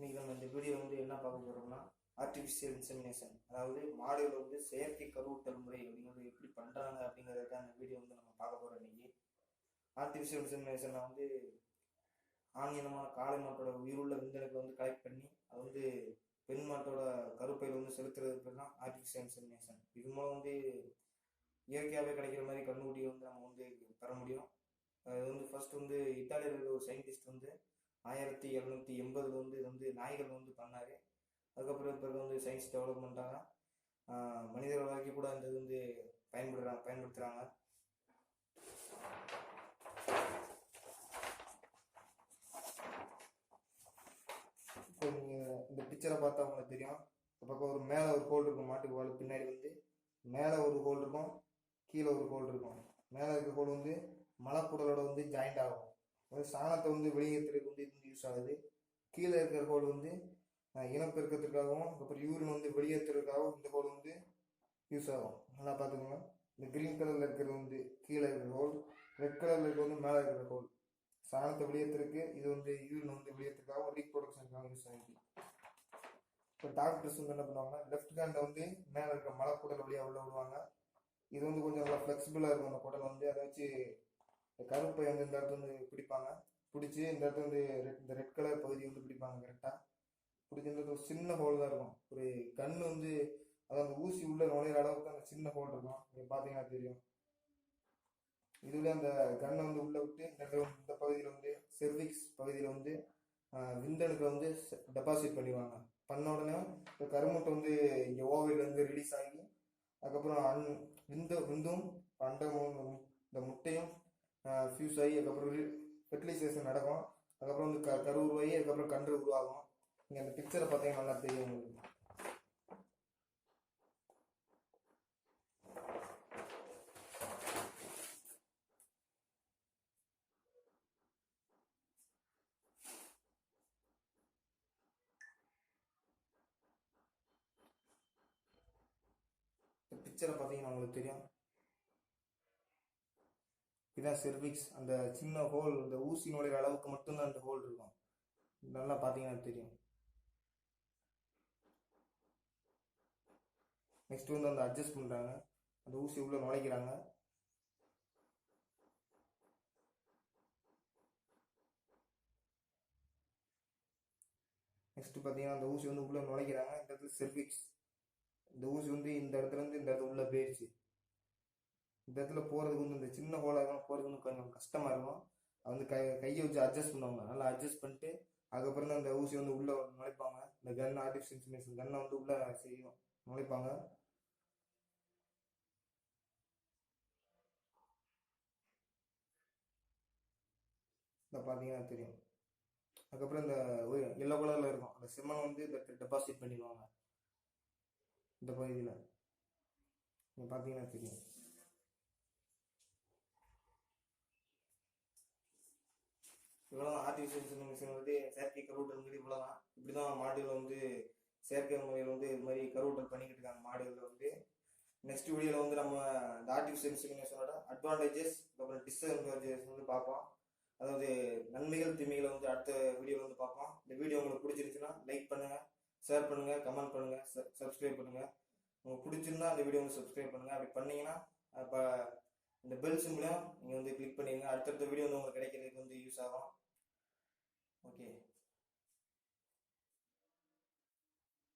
இன்னைக்கு நம்ம இந்த வீடியோ வந்து என்ன பார்க்க போறோம்னா ஆர்டிஃபிஷியல் இன்செமினேஷன் அதாவது மாடுகள் வந்து செயற்கை கருவூட்டல் முறை அப்படிங்கிறது எப்படி பண்றாங்க அப்படிங்கிறத தான் இந்த வீடியோ வந்து நம்ம பார்க்க போறோம் இன்னைக்கு. ஆர்டிஃபிஷியல் இன்செமினேஷன்ல வந்து ஆங்கிலமான காளை மாட்டோட உயிருள்ள விந்தனுக்கு வந்து கலெக்ட் பண்ணி அது வந்து பெண் மாட்டோட கருப்பையில் வந்து செலுத்துறதுக்கு பேர் தான் ஆர்டிஃபிஷியல் இன்செமினேஷன் இது மூலம் வந்து இயற்கையாகவே கிடைக்கிற மாதிரி கண்ணுக்குட்டியை வந்து நம்ம வந்து பெற முடியும். அது வந்து ஃபர்ஸ்ட் வந்து இத்தாலியில் இருக்கிற ஒரு சயின்டிஸ்ட் வந்து ஆயிரத்தி எழுநூற்றி எண்பதுல வந்து இது வந்து நாய்கள் வந்து பண்ணார். அதுக்கப்புறம் பிறகு வந்து சயின்ஸ் டெவலப் பண்ணுறாங்க மனிதர்கள் வரைக்கும் கூட இந்த இது வந்து பயன்படுறாங்க பயன்படுத்துகிறாங்க இப்போ நீங்கள் இந்த பிக்சரை பார்த்தா உங்களுக்கு தெரியும். இந்த பக்கம் ஒரு மேலே ஒரு ஹோல் இருக்கும் மாட்டுக்கு வாழ் பின்னாடி வந்து. மேலே ஒரு ஹோல் இருக்கும் கீழே ஒரு ஹோல் இருக்கும். மேலே இருக்க ஹோல் வந்து மலக்குடலோட வந்து ஜாயிண்ட் ஆகும். அதாவது சாணத்தை வந்து வெளியேற்றுறதுக்கு வந்து இது வந்து யூஸ் ஆகுது. கீழே இருக்கிற ஹோல் வந்து இனப்பெருக்கத்துக்காகவும் அப்புறம் யூரின் வந்து வெளியேற்றுறதுக்காகவும் இந்த ஹோல் வந்து யூஸ் ஆகும். நல்லா பார்த்துக்கோங்க. இந்த கிரீன் கலரில் இருக்கிறது வந்து கீழே இருக்கிற ஹோல் ரெட் கலரில் இருக்கிறது வந்து மேலே இருக்கிற ஹோல் சாணத்தை வெளியேற்றுறதுக்கு இது வந்து யூரின் வந்து வெளியேற்றுறதுக்காகவும் ரீப்ரொடக்ஷனுக்காகவும் யூஸ் ஆகுது. இப்போ டாக்டர்ஸ் வந்து என்ன பண்ணுவாங்கன்னா லெஃப்ட் ஹேண்டை வந்து மேலே இருக்கிற மலைக்குடல் வழியாக உள்ள விடுவாங்க. இது வந்து கொஞ்சம் நல்லா ஃப்ளெக்சிபிளாக இருக்கும். அந்த குடல் வந்து அதை வச்சு இந்த கருப்பை வந்து இந்த இடத்துல வந்து பிடிப்பாங்க. பிடிச்சி இந்த இடத்துல வந்து ரெட் இந்த ரெட் கலர் பகுதி வந்து பிடிப்பாங்க கரெக்டாக பிடிச்சி இந்த இடத்துல ஒரு சின்ன ஹோல் தான் இருக்கும். ஒரு கண் வந்து அது அந்த ஊசி உள்ள நுழையிற அளவுக்கு அந்த சின்ன ஹோல் இருக்கும். நீங்கள் பார்த்தீங்கன்னா தெரியும். இதுல அந்த கண்ணை வந்து உள்ள விட்டு இந்த இடத்துல இந்த பகுதியில் வந்து செர்விக்ஸ் பகுதியில் வந்து விந்தணுக்கு விந்தணுக்களை வந்து டெபாசிட் பண்ணிடுவாங்க. பண்ண உடனே இந்த கருமுட்டை வந்து இங்கே ஓவியில் வந்து ரிலீஸ் ஆகி அதுக்கப்புறம் அன் விந்து விந்தும் அண்டமும் ப்ரொடியூஸ் ஆகி அதுக்கப்புறம் ஃபெர்டிலைசேஷன் நடக்கும். அதுக்கப்புறம் வந்து க கரு உருவாகி அதுக்கப்புறம் கன்று உருவாகும். நீங்கள் அந்த பிக்சரை பார்த்தீங்கன்னா நல்லா தெரியும் உங்களுக்கு. பிக்சரை பார்த்தீங்கன்னா உங்களுக்கு தெரியும். இதான் செர்விக்ஸ் அந்த சின்ன ஹோல் இந்த ஊசி அளவுக்கு மட்டும்தான் அந்த ஹோல் இருக்கும். நல்லா பார்த்தீங்கன்னா தெரியும். நெக்ஸ்ட் வந்து அந்த அட்ஜஸ்ட் பண்ணுறாங்க அந்த ஊசி உள்ள நுழைக்கிறாங்க. நெக்ஸ்ட் பார்த்தீங்கன்னா அந்த ஊசி வந்து உள்ளே நுழைக்கிறாங்க. இந்த இடத்துல செர்விக்ஸ் இந்த ஊசி வந்து இந்த இடத்துல இருந்து இந்த இடத்துல உள்ள போயிடுச்சு இந்த இடத்துல போகிறதுக்கு வந்து இந்த சின்ன ஹோலாக இருக்கும் போகிறதுக்கு வந்து கொஞ்சம் கஷ்டமாக இருக்கும். அது வந்து கை கையை வச்சு அட்ஜஸ்ட் பண்ணுவாங்க. நல்லா அட்ஜஸ்ட் பண்ணிட்டு அதுக்கப்புறம் தான் அந்த ஊசி வந்து உள்ளே நுழைப்பாங்க. இந்த கன் ஆர்டிஃபிஷியல் இன்சுமினேஷன் கன்னை வந்து உள்ளே செய்யும் நுழைப்பாங்க. இந்த பார்த்தீங்கன்னா தெரியும். அதுக்கப்புறம் இந்த எல்லோ கலரில் இருக்கும். அந்த சிம்மனை வந்து இந்த டெபாசிட் பண்ணிடுவாங்க. இந்த பகுதியில். நீங்கள் பார்த்தீங்கன்னா தெரியும். இவ்வளோதான் ஆர்டிஃபிஷியல் இன்செமினேஷன் வந்து செயற்கை கருவூட்டல்ங்கிறது இவ்வளோதான் இப்படி தான் மாடுகளை வந்து செயற்கை முறையில் வந்து இது மாதிரி கருவூட்டல் பண்ணிக்கிட்டு இருக்காங்க மாடுகளில் வந்து. நெக்ஸ்ட் வீடியோவில் வந்து நம்ம இந்த ஆர்டிஃபிஷியல் இன்செமினேஷனோட அட்வான்டேஜஸ் அப்புறம் டிஸ்அட்வான்டேஜஸ் வந்து பார்ப்போம். அதாவது நன்மைகள் தீமைகளை வந்து அடுத்த வீடியோவில் வந்து பார்ப்போம். இந்த வீடியோ உங்களுக்கு பிடிச்சிருச்சுன்னா லைக் பண்ணுங்கள் ஷேர் பண்ணுங்கள் கமெண்ட் பண்ணுங்கள் சப்ஸ்கிரைப் பண்ணுங்கள் உங்களுக்கு பிடிச்சிருந்தா அந்த வீடியோ வந்து சப்ஸ்கிரைப் பண்ணுங்கள் அப்படி பண்ணீங்கன்னா இப்போ இந்த பெல் சிம்பிளையும் நீங்கள் வந்து கிளிக் பண்ணிடுங்க அடுத்தடுத்த வீடியோ வந்து உங்களுக்கு கிடைக்கிறதுக்கு வந்து யூஸ் ஆகும். ஓகே